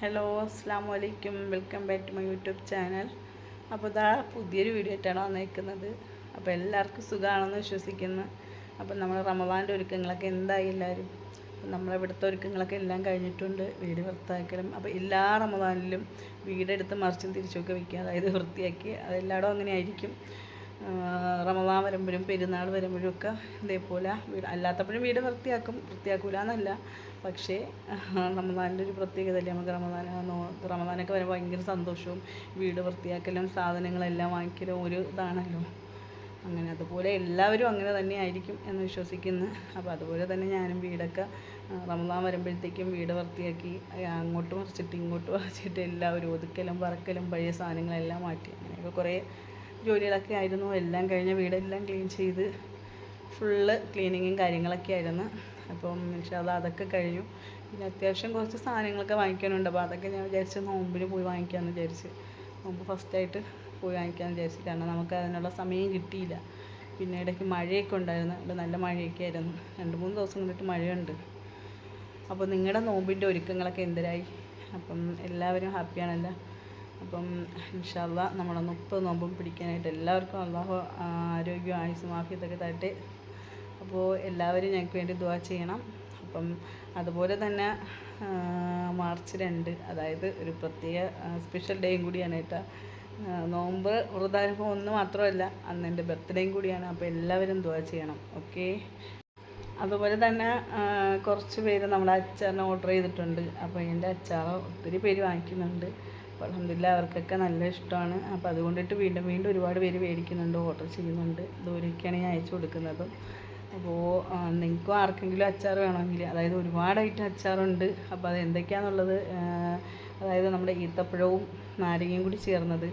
Hello അസ്സാം വലൈക്കും welcome back to my YouTube channel അപ്പോൾ ഇതാ പുതിയൊരു വീഡിയോ ആയിട്ടാണ് വന്നേക്കുന്നത് അപ്പോൾ എല്ലാവർക്കും സുഖമാണെന്ന് വിശ്വസിക്കുന്നു. അപ്പോൾ നമ്മൾ റമദാന്റെ ഒരുക്കങ്ങളൊക്കെ എന്തായി എല്ലാവരും? നമ്മളിവിടുത്തെ ഒരുക്കങ്ങളൊക്കെ എല്ലാം കഴിഞ്ഞിട്ടുണ്ട്. വീട് വൃത്തിയാക്കലും. അപ്പോൾ എല്ലാ റമദാനിലും വീടെടുത്ത് മറിച്ചും തിരിച്ചൊക്കെ വയ്ക്കുക. അതായത് വൃത്തിയാക്കി അതെല്ലായിടും അങ്ങനെ ആയിരിക്കും. റമദാൻ വരുമ്പോഴും പെരുന്നാൾ വരുമ്പോഴും ഒക്കെ ഇതേപോലെ വീട് അല്ലാത്തപ്പോഴും വീട് വൃത്തിയാക്കും. വൃത്തിയാക്കൂല എന്നല്ല പക്ഷേ റമദാനിന്റെ ഒരു പ്രത്യേകതയല്ലേ നമുക്ക് റമദാൻ റമദാനൊക്കെ വരുമ്പോൾ ഭയങ്കര സന്തോഷവും വീട് വൃത്തിയാക്കലും സാധനങ്ങളെല്ലാം വാങ്ങിക്കലും ഒരു ഇതാണല്ലോ. അങ്ങനെ അതുപോലെ എല്ലാവരും അങ്ങനെ തന്നെ ആയിരിക്കും എന്ന് വിശ്വസിക്കുന്നു. അപ്പോൾ അതുപോലെ തന്നെ ഞാനും വീടൊക്കെ റമദാൻ വരുമ്പോഴത്തേക്കും വീട് വൃത്തിയാക്കി അങ്ങോട്ട് മറിച്ചിട്ട് ഇങ്ങോട്ട് മറിച്ചിട്ട് എല്ലാവരും ഒതുക്കലും പറക്കലും പഴയ സാധനങ്ങളെല്ലാം മാറ്റി. അങ്ങനെയൊക്കെ കുറേ ജോലികളൊക്കെ ആയിരുന്നു. എല്ലാം കഴിഞ്ഞ വീടെല്ലാം ക്ലീൻ ചെയ്ത് ഫുള്ള് ക്ലീനിങ്ങും കാര്യങ്ങളൊക്കെ ആയിരുന്നു. അപ്പം ഇൻഷാല്ല അതൊക്കെ കഴിഞ്ഞു. പിന്നെ അത്യാവശ്യം കുറച്ച് സാധനങ്ങളൊക്കെ വാങ്ങിക്കാനുണ്ട്. അപ്പോൾ അതൊക്കെ ഞാൻ വിചാരിച്ച് നോമ്പിന് പോയി വാങ്ങിക്കാമെന്ന് വിചാരിച്ച്. നോമ്പ് ഫസ്റ്റായിട്ട് പോയി വാങ്ങിക്കാമെന്ന് വിചാരിച്ചു. കാരണം നമുക്ക് അതിനുള്ള സമയം കിട്ടിയില്ല. പിന്നെ ഇടയ്ക്ക് മഴയൊക്കെ ഉണ്ടായിരുന്നു. ഇവിടെ നല്ല മഴയൊക്കെ ആയിരുന്നു. രണ്ട് മൂന്ന് ദിവസം കൊണ്ടിട്ട് മഴയുണ്ട്. അപ്പോൾ നിങ്ങളുടെ നോമ്പിന്റെ ഒരുക്കങ്ങളൊക്കെ എന്തരായി അപ്പം എല്ലാവരും ഹാപ്പിയാണല്ലോ അപ്പം ഇൻഷാല്ല നമ്മളെ മുപ്പത് നോമ്പും പിടിക്കാനായിട്ട് എല്ലാവർക്കും അള്ളാഹു ആരോഗ്യവും ആയുസ്സും ആഫിയത്തൊക്കെ തരട്ടെ. അപ്പോൾ എല്ലാവരും ഞങ്ങൾക്ക് വേണ്ടി ദുവാ ചെയ്യണം. അപ്പം അതുപോലെ തന്നെ മാർച്ച് രണ്ട് അതായത് ഒരു പ്രത്യേക സ്പെഷ്യൽ ഡേയും കൂടിയാണ് കേട്ടോ. നോമ്പ് വ്രതാനുഭവം ഒന്ന് മാത്രമല്ല അന്ന് എന്റെ ബർത്ത്ഡേയും കൂടിയാണ്. അപ്പോൾ എല്ലാവരും ദുവാ ചെയ്യണം. ഓക്കെ? അതുപോലെ തന്നെ കുറച്ച് പേര് നമ്മുടെ അച്ചാറിന് ഓർഡർ ചെയ്തിട്ടുണ്ട്. അപ്പോൾ എന്റെ അച്ചാറ് ഒത്തിരി പേര് വാങ്ങിക്കുന്നുണ്ട്. അപ്പോൾ അലഹമില്ല അവർക്കൊക്കെ നല്ല ഇഷ്ടമാണ്. അപ്പോൾ അതുകൊണ്ടിട്ട് വീണ്ടും വീണ്ടും ഒരുപാട് പേര് മേടിക്കുന്നുണ്ട് ഓർഡർ ചെയ്യുന്നുണ്ട്. ദൂരേക്കാണ് ഞാൻ അയച്ചു കൊടുക്കുന്നതും. അപ്പോൾ നിങ്ങൾക്കും ആർക്കെങ്കിലും അച്ചാർ വേണമെങ്കിൽ അതായത് ഒരുപാട് ഐറ്റം അച്ചാറുണ്ട് അപ്പോൾ അത് എന്തൊക്കെയാണെന്നുള്ളത് അതായത് നമ്മുടെ ഈത്തപ്പഴവും നാരങ്ങയും കൂടി ചേർന്നത്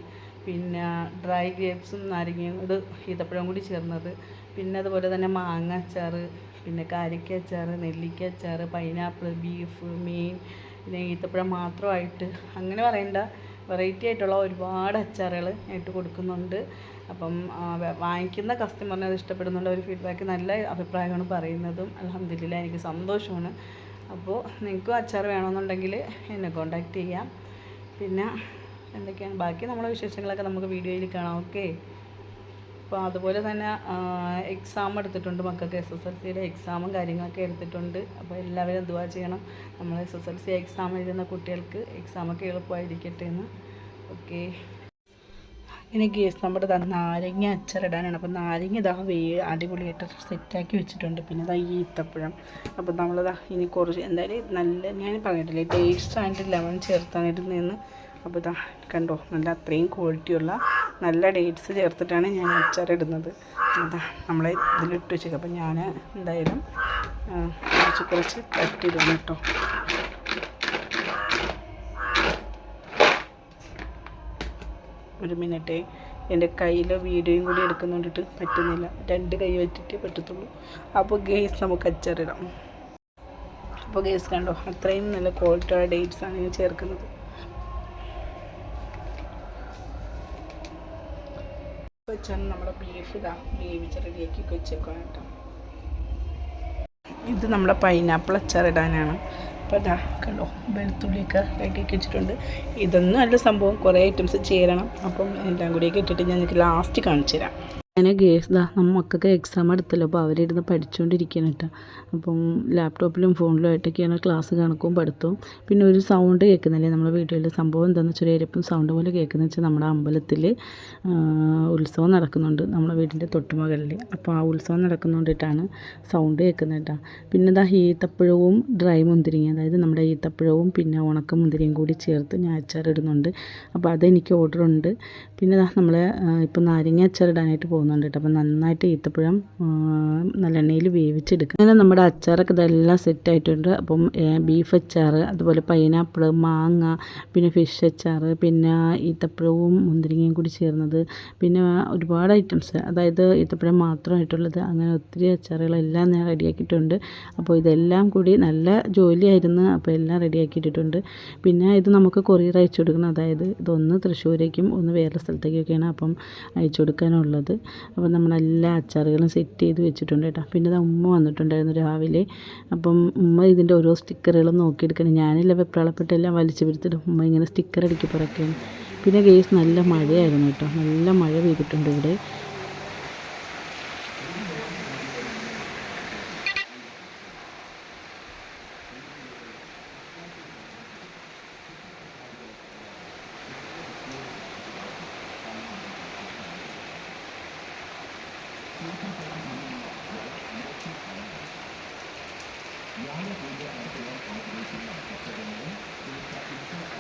പിന്നെ ഡ്രൈ ഗ്രേപ്സും നാരങ്ങയും കൂടി ഈത്തപ്പഴവും കൂടി ചേർന്നത് പിന്നെ അതുപോലെ തന്നെ മാങ്ങ അച്ചാർ പിന്നെ കാരിക്ക അച്ചാർ നെല്ലിക്ക അച്ചാർ പൈനാപ്പിൾ ബീഫ് മീൻ പിന്നെ ഈത്തപ്പഴം മാത്രമായിട്ട് അങ്ങനെ പറയേണ്ട. വെറൈറ്റി ആയിട്ടുള്ള ഒരുപാട് അച്ചാറുകൾ ആയിട്ട് കൊടുക്കുന്നുണ്ട്. അപ്പം വാങ്ങിക്കുന്ന കസ്റ്റമറിനെ അത് ഇഷ്ടപ്പെടുന്നുണ്ട്. ഒരു ഫീഡ്ബാക്ക് നല്ല അഭിപ്രായമാണ് പറയുന്നതും. അലഹമില്ല എനിക്ക് സന്തോഷമാണ്. അപ്പോൾ നിങ്ങൾക്കും അച്ചാർ വേണമെന്നുണ്ടെങ്കിൽ എന്നെ കോണ്ടാക്ട് ചെയ്യാം. പിന്നെ എന്തൊക്കെയാണ്? ബാക്കി നമ്മളെ വിശേഷങ്ങളൊക്കെ നമുക്ക് വീഡിയോയിൽ കാണാം. ഓക്കെ? അപ്പോൾ അതുപോലെ തന്നെ എക്സാം എടുത്തിട്ടുണ്ട്. മക്കൾക്ക് എസ് എസ് എൽ സിയുടെ എക്സാമും കാര്യങ്ങളൊക്കെ എടുത്തിട്ടുണ്ട്. അപ്പോൾ എല്ലാവരും ദുവാ ചെയ്യണം. നമ്മൾ S S L C exam എഴുതുന്ന കുട്ടികൾക്ക് എക്സാമൊക്കെ എളുപ്പമായിരിക്കട്ടെ എന്ന്. ഓക്കെ. ഇനി ഗേസ് നമ്മുടെ നാരങ്ങ അച്ചറിടാനാണ് അപ്പോൾ നാരങ്ങ ഇതാ വേ അടിപൊളിയായിട്ട് സെറ്റാക്കി വെച്ചിട്ടുണ്ട്. പിന്നെ ഇതാ ഈ ഈത്തപ്പഴം. അപ്പോൾ നമ്മളിതാ ഇനി കുറച്ച് എന്തായാലും നല്ല ഞാൻ പറഞ്ഞിട്ടില്ലേ ടേസ്റ്റ് ആയിട്ട് ലെമൺ ചേർത്താണ് ഇടുന്നതെന്ന് അപ്പോൾ ഇതാ കണ്ടോ നല്ല അത്രയും ക്വാളിറ്റിയുള്ള നല്ല ഡേറ്റ്സ് ചേർത്തിട്ടാണ് ഞാൻ അച്ചാറിടുന്നത് അതാ നമ്മളെ ഇതിലിട്ട് വെച്ചേക്കും. അപ്പം ഞാൻ എന്തായാലും കുറച്ച് കുറച്ച് തട്ടിയിടുന്നു കേട്ടോ. ഒരു മിനിറ്റേ. എന്റെ കയ്യിൽ വീഡിയോയും കൂടി എടുക്കുന്നുണ്ടിട്ട് പറ്റുന്നില്ല. രണ്ട് കൈ വെച്ചിട്ടേ പറ്റത്തുള്ളൂ. അപ്പോൾ ഗേസ് നമുക്ക് അച്ചാറിടാം അപ്പോൾ ഗേസ് കണ്ടോ? അത്രയും നല്ല ക്വാളിറ്റിയുള്ള ഡേറ്റ്സാണ് ഞാൻ ചേർക്കുന്നത്. വെച്ചാണ് നമ്മുടെ ബീഫ് ഇതാ വേവിച്ച് റെഡിയാക്കി വെച്ചേക്കണം ഇത് നമ്മുടെ പൈനാപ്പിൾ അച്ചാറിടാനാണ്. അപ്പോൾ ഇതാ കണ്ടോ വെളുത്തുള്ളിയൊക്കെ റെഡിയാക്കി വെച്ചിട്ടുണ്ട്. ഇതൊന്നും അല്ല സംഭവം കുറേ ഐറ്റംസ് ചേരണം. അപ്പം എല്ലാം കൂടിയൊക്കെ ഇട്ടിട്ട് ഞാൻ നിങ്ങൾക്ക് ലാസ്റ്റ് കാണിച്ചു തരാം ഞാൻ ഗേസ് ദാ മക്കൾക്ക് എക്സാം എടുത്തല്ലോ അപ്പോൾ അവരിരുന്ന് പഠിച്ചുകൊണ്ടിരിക്കുകയാണ് കേട്ടോ അപ്പം ലാപ്ടോപ്പിലും ഫോണിലും ആയിട്ടൊക്കെയാണ് ക്ലാസ് കണക്കും പഠിത്തവും. പിന്നെ ഒരു സൗണ്ട് കേൾക്കുന്നില്ലേ? നമ്മുടെ വീഡിയോയിൽ സംഭവം എന്താണെന്ന് വെച്ചാൽ എരപ്പം സൗണ്ട് പോലെ കേൾക്കുന്നത് വെച്ചാൽ നമ്മുടെ അമ്പലത്തിൽ ഉത്സവം നടക്കുന്നുണ്ട് നമ്മുടെ വീടിന്റെ തൊട്ടുമകളിൽ അപ്പോൾ ആ ഉത്സവം നടക്കുന്നതുകൊണ്ടിട്ടാണ് സൗണ്ട് കേൾക്കുന്നത് കേട്ടോ പിന്നെ ഇതാ ഈത്തപ്പഴവും ഡ്രൈ മുന്തിരിങ്ങ അതായത് നമ്മുടെ ഈത്തപ്പഴവും പിന്നെ ഉണക്ക മുന്തിരിയും കൂടി ചേർത്ത് ഞാൻ അച്ചാറിടുന്നുണ്ട് അപ്പോൾ അതെനിക്ക് ഓർഡർ ഉണ്ട്. പിന്നെ ദാ നമ്മൾ ഇപ്പോൾ നാരങ്ങ അച്ചാറിടാനായിട്ട് പോകുന്നുണ്ട് കേട്ടോ. അപ്പോൾ നന്നായിട്ട് ഈത്തപ്പഴം നല്ല എണ്ണയിൽ വേവിച്ചെടുക്കുക അങ്ങനെ നമ്മുടെ അച്ചാറൊക്കെ ഇതെല്ലാം സെറ്റ് ആയിട്ടുണ്ട്. അപ്പം ബീഫ് അച്ചാർ അതുപോലെ പൈനാപ്പിൾ മാങ്ങ പിന്നെ ഫിഷ് അച്ചാർ പിന്നെ ഈത്തപ്പഴവും മുന്തിരിങ്ങയും കൂടി ചേർന്നത്. പിന്നെ ഒരുപാട് ഐറ്റംസ് അതായത് ഈത്തപ്പഴം മാത്രമായിട്ടുള്ളത്. അങ്ങനെ ഒത്തിരി അച്ചാറുകളെല്ലാം ഞാൻ റെഡിയാക്കിയിട്ടുണ്ട്. അപ്പോൾ ഇതെല്ലാം കൂടി നല്ല ജോലിയായിരുന്നു. അപ്പോൾ എല്ലാം റെഡിയാക്കിയിട്ടിട്ടുണ്ട്. പിന്നെ ഇത് നമുക്ക് കൊറിയർ അയച്ചു കൊടുക്കണം. അതായത് ഇതൊന്ന് തൃശ്ശൂരേക്കും ഒന്ന് വേറെ സ്ഥലത്തേക്കൊക്കെയാണ് അപ്പം അയച്ചു കൊടുക്കാനുള്ളത്. അപ്പോൾ നമ്മളെല്ലാ അച്ചാറുകളും സെറ്റ് ചെയ്ത് വെച്ചിട്ടുണ്ട് കേട്ടോ. പിന്നെ അത് ഉമ്മ വന്നിട്ടുണ്ടായിരുന്നു രാവിലെ. അപ്പം ഉമ്മ ഇതിന്റെ ഓരോ സ്റ്റിക്കറുകളും നോക്കിയെടുക്കണം. ഞാനില്ല വെപ്രാളപ്പെട്ടെല്ലാം വലിച്ചു പിടിച്ചിട്ട് ഉമ്മ ഇങ്ങനെ സ്റ്റിക്കർ അടിക്കി പറക്കുകയാണ്. പിന്നെ ഗേസ് നല്ല മഴയായിരുന്നു കേട്ടോ. നല്ല മഴ പെയ്തിട്ടുണ്ട് ഇവിടെ.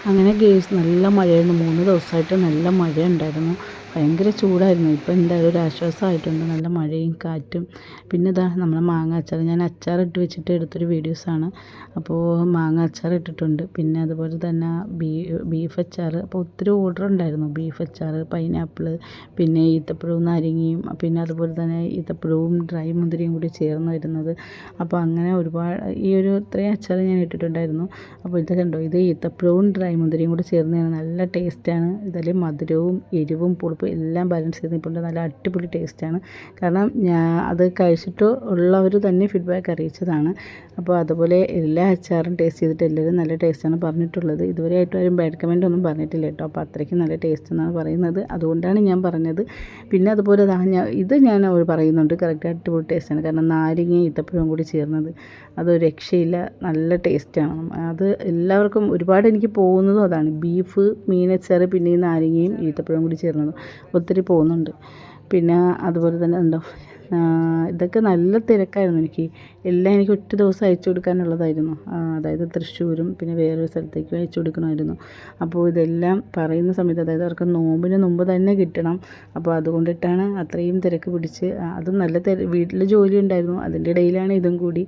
അങ്ങനെ ഗേസ് നല്ല മഴയായിരുന്നു. മൂന്ന് ദിവസമായിട്ട് നല്ല മഴ ഉണ്ടായിരുന്നു ഭയങ്കര ചൂടായിരുന്നു. ഇപ്പോൾ എന്തായാലും ഒരു ആശ്വാസമായിട്ടുണ്ട്. നല്ല മഴയും കാറ്റും. പിന്നെ ഇതാ നമ്മൾ മാങ്ങ അച്ചാർ. ഞാൻ അച്ചാറിട്ട് വെച്ചിട്ട് എടുത്തൊരു വീഡിയോസാണ്. അപ്പോൾ മാങ്ങ അച്ചാർ ഇട്ടിട്ടുണ്ട്. പിന്നെ അതുപോലെ തന്നെ ബീ ബീഫ് അച്ചാർ. അപ്പോൾ ഒത്തിരി ഓർഡർ ഉണ്ടായിരുന്നു. ബീഫ് അച്ചാർ പൈനാപ്പിൾ പിന്നെ ഈത്തപ്പഴവും നാരങ്ങയും പിന്നെ അതുപോലെ തന്നെ ഈത്തപ്പഴവും ഡ്രൈ മുന്തിരിയും കൂടി ചേർന്ന് വരുന്നത്. അപ്പോൾ അങ്ങനെ ഒരുപാട് ഈ ഒരു ഇത്രയും അച്ചാർ ഞാൻ ഇട്ടിട്ടുണ്ടായിരുന്നു. അപ്പോൾ ഇത് കണ്ടോ? ഇത് ഈത്തപ്പഴവും ഡ്രൈ മുന്തിരിയും കൂടി ചേർന്ന് നല്ല ടേസ്റ്റാണ് ഇതിൽ മധുരവും എരിവും പുളിപ്പും എല്ലാം ബാലൻസ് ചെയ്ത് നിൽപ്പുണ്ട് നല്ല അടിപൊളി ടേസ്റ്റാണ് കാരണം ഞാൻ അത് കഴിച്ചിട്ട് ഉള്ളവർ തന്നെ ഫീഡ്ബാക്ക് അറിയിച്ചതാണ്. അപ്പോൾ അതുപോലെ എല്ലാ അച്ചാറും ടേസ്റ്റ് ചെയ്തിട്ട് എല്ലാവരും നല്ല ടേസ്റ്റാണ് പറഞ്ഞിട്ടുള്ളത്. ഇതുവരെയായിട്ടും ആരും ബാഡ് കമന്റ് ഒന്നും പറഞ്ഞിട്ടില്ല കേട്ടോ. അപ്പോൾ അത്രയ്ക്ക് നല്ല ടേസ്റ്റ് എന്നാണ് പറയുന്നത്. അതുകൊണ്ടാണ് ഞാൻ പറഞ്ഞത്. പിന്നെ അതുപോലെ ഞാൻ ഇത് ഞാൻ പറയുന്നുണ്ട്. കറക്റ്റ് അടിപൊളി ടേസ്റ്റാണ് കാരണം നാരങ്ങയും ഈത്തപ്പഴവും കൂടി ചേർന്നത്. അത് രക്ഷയില്ല. നല്ല ടേസ്റ്റാണ് അത് എല്ലാവർക്കും ഒരുപാട് എനിക്ക് പോകുന്നതും അതാണ്. ബീഫ് മീനച്ചാറ് പിന്നെ ഈ നാരങ്ങയും ഈത്തപ്പഴവും കൂടി ചേർന്നതും. ഒത്തിരി പോകുന്നുണ്ട്. പിന്നെ അതുപോലെ തന്നെ ഉണ്ടോ? ഇതൊക്കെ നല്ല തിരക്കായിരുന്നു എനിക്ക്. എല്ലാം എനിക്ക് ഒറ്റ ദിവസം അയച്ചു കൊടുക്കാനുള്ളതായിരുന്നു. അതായത് തൃശ്ശൂരും പിന്നെ വേറൊരു സ്ഥലത്തേക്കും അയച്ചു കൊടുക്കണമായിരുന്നു. അപ്പോൾ ഇതെല്ലാം പറയുന്ന സമയത്ത് അതായത് അവർക്ക് നോമ്പിന് മുമ്പ് തന്നെ കിട്ടണം. അപ്പോൾ അതുകൊണ്ടിട്ടാണ് അത്രയും തിരക്ക് പിടിച്ച് അതും നല്ല തിര വീട്ടിൽ ജോലി ഉണ്ടായിരുന്നു. അതിന്റെ ഇടയിലാണ് ഇതും കൂടി.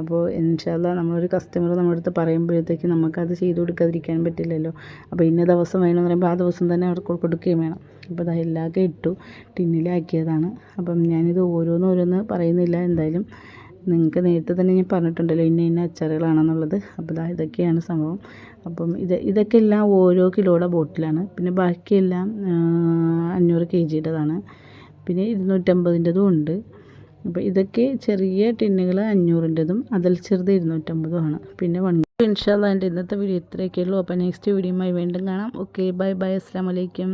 അപ്പോൾ ഇൻഷാല്ല നമ്മളൊരു കസ്റ്റമർ നമ്മുടെ അടുത്ത് പറയുമ്പോഴത്തേക്ക് നമുക്കത് ചെയ്ത് കൊടുക്കാതിരിക്കാൻ പറ്റില്ലല്ലോ. അപ്പോൾ ഇന്ന ദിവസം വേണമെന്ന് പറയുമ്പോൾ ആ ദിവസം തന്നെ അവർക്ക് കൊടുക്കുകയും വേണം. അപ്പോൾ അത് എല്ലാമൊക്കെ ഇട്ടു ടിന്നിലാക്കിയതാണ്. അപ്പം ഞാനിത് ഓരോന്നോരോന്ന് പറയുന്നില്ല. എന്തായാലും നിങ്ങൾക്ക് നേരത്തെ തന്നെ ഞാൻ പറഞ്ഞിട്ടുണ്ടല്ലോ ഇന്ന ഇന്ന അച്ചാറുകളാണെന്നുള്ളത്. അപ്പോൾ ഇതാ ഇതൊക്കെയാണ് സംഭവം. അപ്പം ഇത് ഇതൊക്കെ എല്ലാം ഓരോ കിലോയുടെ ബോട്ടിലാണ്. പിന്നെ ബാക്കിയെല്ലാം അഞ്ഞൂറ് കെ ജിയുടേതാണ്. പിന്നെ ഇരുന്നൂറ്റമ്പതിന്റെതും ഉണ്ട്. അപ്പോൾ ഇതൊക്കെ ചെറിയ ടിന്നുകൾ അഞ്ഞൂറിന്റെതും അതിൽ ചെറുത് ഇരുന്നൂറ്റമ്പതുമാണ്. പിന്നെ വൺ ഇൻഷാല്ല എന്റെ ഇന്നത്തെ വീഡിയോ ഇത്രയൊക്കെ ഉള്ളൂ. അപ്പോൾ നെക്സ്റ്റ് വീഡിയോയുമായി വീണ്ടും കാണാം. ഓക്കെ ബൈ ബൈ അസ്സാം വലൈക്കും